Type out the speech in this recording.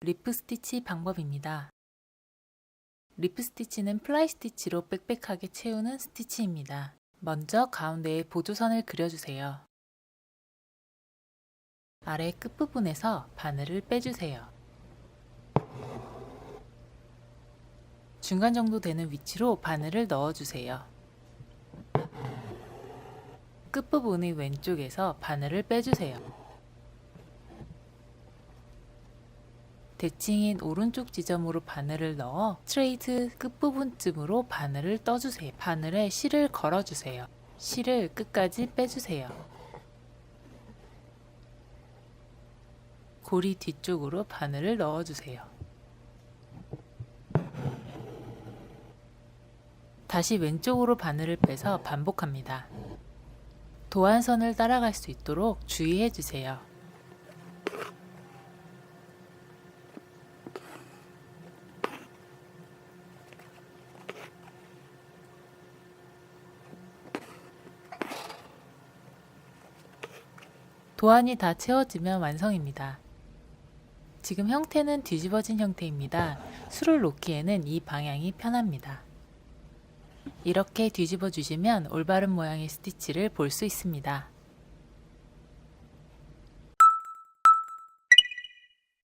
리프 스티치 방법입니다. 리프 스티치는 플라이 스티치로 빽빽하게 채우는 스티치입니다. 먼저 가운데에 보조선을 그려주세요. 아래 끝부분에서 바늘을 빼주세요. 중간 정도 되는 위치로 바늘을 넣어주세요. 끝부분의 왼쪽에서 바늘을 빼주세요. 대칭인 오른쪽 지점으로 바늘을 넣어 스트레이트 끝부분쯤으로 바늘을 떠주세요. 바늘에 실을 걸어주세요. 실을 끝까지 빼주세요. 고리 뒤쪽으로 바늘을 넣어주세요. 다시 왼쪽으로 바늘을 빼서 반복합니다. 도안선을 따라갈 수 있도록 주의해 주세요. 도안이 다 채워지면 완성입니다. 지금 형태는 뒤집어진 형태입니다. 술을 놓기에는 이 방향이 편합니다. 이렇게 뒤집어 주시면 올바른 모양의 스티치를 볼 수 있습니다.